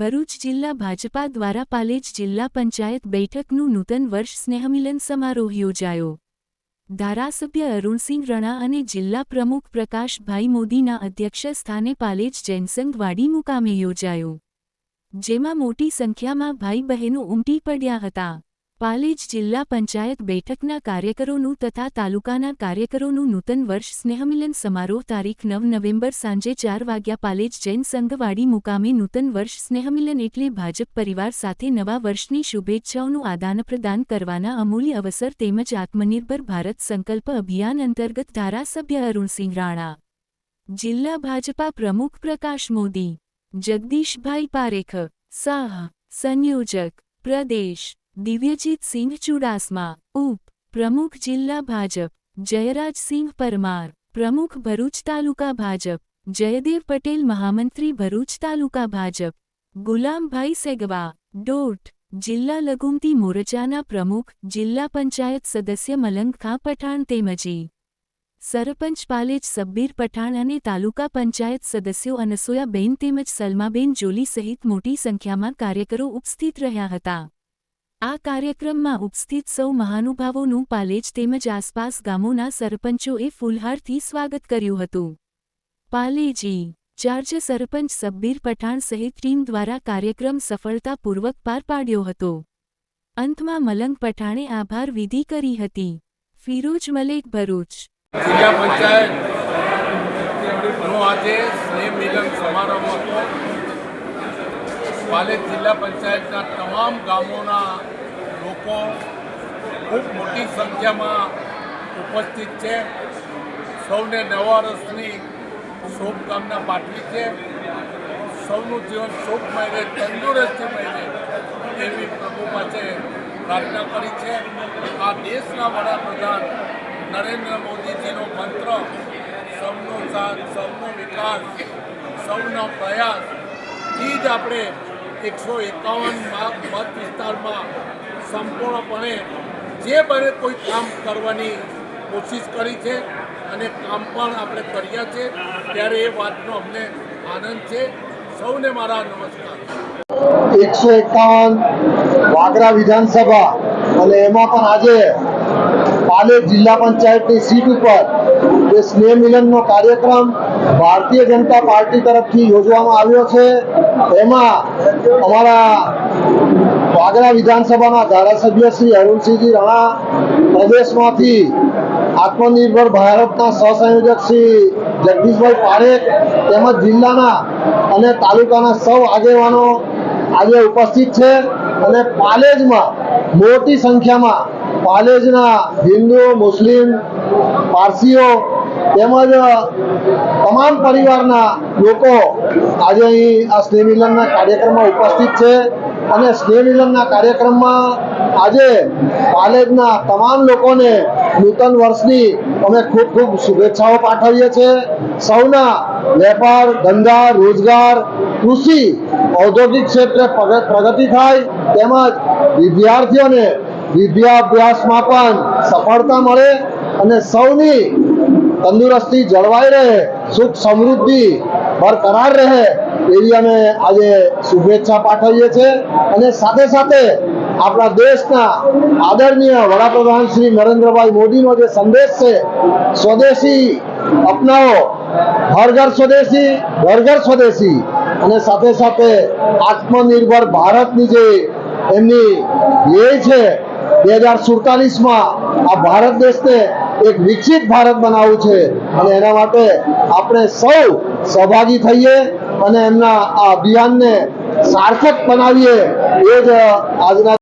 ભરૂચ જિલ્લા ભાજપા દ્વારા પાલેજ જિલ્લા પંચાયત બેઠકનું નૂતન વર્ષ સ્નેહમિલન સમારોહ યોજાયો. ધારાસભ્ય અરુણસિંહ રણા અને જિલ્લા પ્રમુખ પ્રકાશભાઈ મોદીના અધ્યક્ષ સ્થાને પાલેજ જૈનસંઘવાડી મુકામે યોજાયો. જેમાં મોટી સંખ્યામાં ભાઈ બહેનો ઉમટી પડ્યા હતા. પાલેજ જિલ્લા પંચાયત બેઠકના કાર્યકરોનું તથા તાલુકાના કાર્યકરોનું નૂતન વર્ષ સ્નેહમિલન સમારોહ તારીખ નવ નવેમ્બર સાંજે ચાર વાગ્યા પાલેજ જૈન સંઘવાડી મુકામે નૂતન વર્ષ સ્નેહમિલન એટલે ભાજપ પરિવાર સાથે નવા વર્ષની શુભેચ્છાઓનું આદાનપ્રદાન કરવાના અમૂલ્ય અવસર તેમજ આત્મનિર્ભર ભારત સંકલ્પ અભિયાન અંતર્ગત ધારાસભ્ય અરુણસિંહ રાણા. જિલ્લા ભાજપા પ્રમુખ પ્રકાશ મોદી, જગદીશભાઈ પારેખ સાહ સંયોજક, પ્રદેશ દિવ્યજીત સિંહ ચુડાસમા, ઉપ. પ્રમુખ જિલ્લા ભાજપ જયરાજસિંહ પરમાર, પ્રમુખ ભરૂચ તાલુકા ભાજપ, જયદેવ પટેલ મહામંત્રી ભરૂચ તાલુકા ભાજપ, ગુલામભાઈ સેગવા, ડોટ, જિલ્લા લઘુમતી મોરચાના પ્રમુખ, જિલ્લા પંચાયત સદસ્ય મલંગખા પઠાણ તેમજી સરપંચ પાલેજ સબ્બીર પઠાણ અને તાલુકા પંચાયત સદસ્યો અનસોયાબેન તેમજ સલમાબેન જોલી સહિત મોટી સંખ્યામાં કાર્યકરો ઉપસ્થિત રહ્યા હતા. આ કાર્યક્રમમાં ઉપસ્થિત સૌ મહાનુભાવોનું પાલેજ તેમજ આસપાસ ગામોના સરપંચોએ ફૂલહારથી સ્વાગત કર્યું હતું. પાલેજી, ચાર્જ સરપંચ સબ્બીર પઠાણ સહિત ટીમ દ્વારા કાર્યક્રમ સફળતાપૂર્વક પાર પાડ્યો હતો. અંતમાં મલંગ પઠાણે આભાર વિધિ કરી હતી. ફિરોજ મલેક ભરૂચ. પંચાયત સમારંભ હતો પાલેજ જિલ્લા પંચાયતના તમામ ગામોના લોકો ખૂબ મોટી સંખ્યામાં ઉપસ્થિત છે. સૌને નવા વર્ષની શુભકામના પાઠવી છે. સૌનું જીવન સુખમય રહે તંદુરસ્તીમય રહે એવી પ્રભુ પાસે પ્રાર્થના કરી છે. આ દેશના વડાપ્રધાન નરેન્દ્ર મોદીજીનો મંત્ર, સૌનો સાથ, સૌનો વિકાસ, સૌનો પ્રયાસ એ જ આપણે એકસો એકાવન મત વિસ્તારમાં સંપૂર્ણપણે જે બને કોઈ કામ કરવાની કોશિશ કરી છે અને કામ પણ આપણે કર્યા છે, ત્યારે એ વાતનો અમને આનંદ છે. સૌને મારા નમસ્કાર. એકસો એકાવન વાગરા વિધાનસભા અને એમાં પણ આજે પાલેજ જિલ્લા પંચાયતની સીટ ઉપર જે સ્નેહ મિલનનો કાર્યક્રમ ભારતીય જનતા પાર્ટી તરફથી યોજવામાં આવ્યો છે. એમાં અમારા વાગરા વિધાનસભાના ધારાસભ્ય શ્રી અરુણસિંહજી રાણા, પ્રદેશમાંથી આત્મનિર્ભર ભારતના સહસંયોજક શ્રી જગદીશભાઈ પારેખ તેમજ જિલ્લાના અને તાલુકાના સૌ આગેવાનો આજે ઉપસ્થિત છે અને પાલેજમાં મોટી સંખ્યામાં પાલેજના હિન્દુ મુસ્લિમ, પારસીઓ તેમજ તમામ પરિવારના લોકો આજે અહીં આ સ્નેહ મિલનના કાર્યક્રમમાં ઉપસ્થિત છે અને સ્નેહ મિલનના કાર્યક્રમમાં આજે પાલેજના તમામ લોકોને નૂતન વર્ષની અમે ખૂબ ખૂબ શુભેચ્છાઓ પાઠવીએ છીએ. સૌના વેપાર, ધંધા, રોજગાર, કૃષિ, ઔદ્યોગિક ક્ષેત્રે પ્રગતિ થાય તેમજ વિદ્યાર્થીઓને વિદ્યાભ્યાસમાં પણ સફળતા મળે અને સૌની તંદુરસ્તી જળવાઈ રહે, સુખ સમૃદ્ધિ બરકરાર રહે એવી અમે આજે શુભેચ્છા પાઠવીએ છીએ. અને સાથે સાથે આપણા દેશના આદરણીય વડાપ્રધાન શ્રી નરેન્દ્રભાઈ મોદીનો જે સંદેશ છે, સ્વદેશી અપનાવો હર ઘર સ્વદેશી ઘર ઘર સ્વદેશી અને સાથે સાથે આત્મનિર્ભર ભારતની જે એમની ધ્યેય છે બે હજાર સુડતાલીસમાં આ ભારત દેશને એક વિકસિત ભારત બનાવવું છે. અને એના માટે આપણે સૌ સહભાગી થઈએ અને એમના આ અભિયાનને સાર્થક બનાવીએ એ જ આજના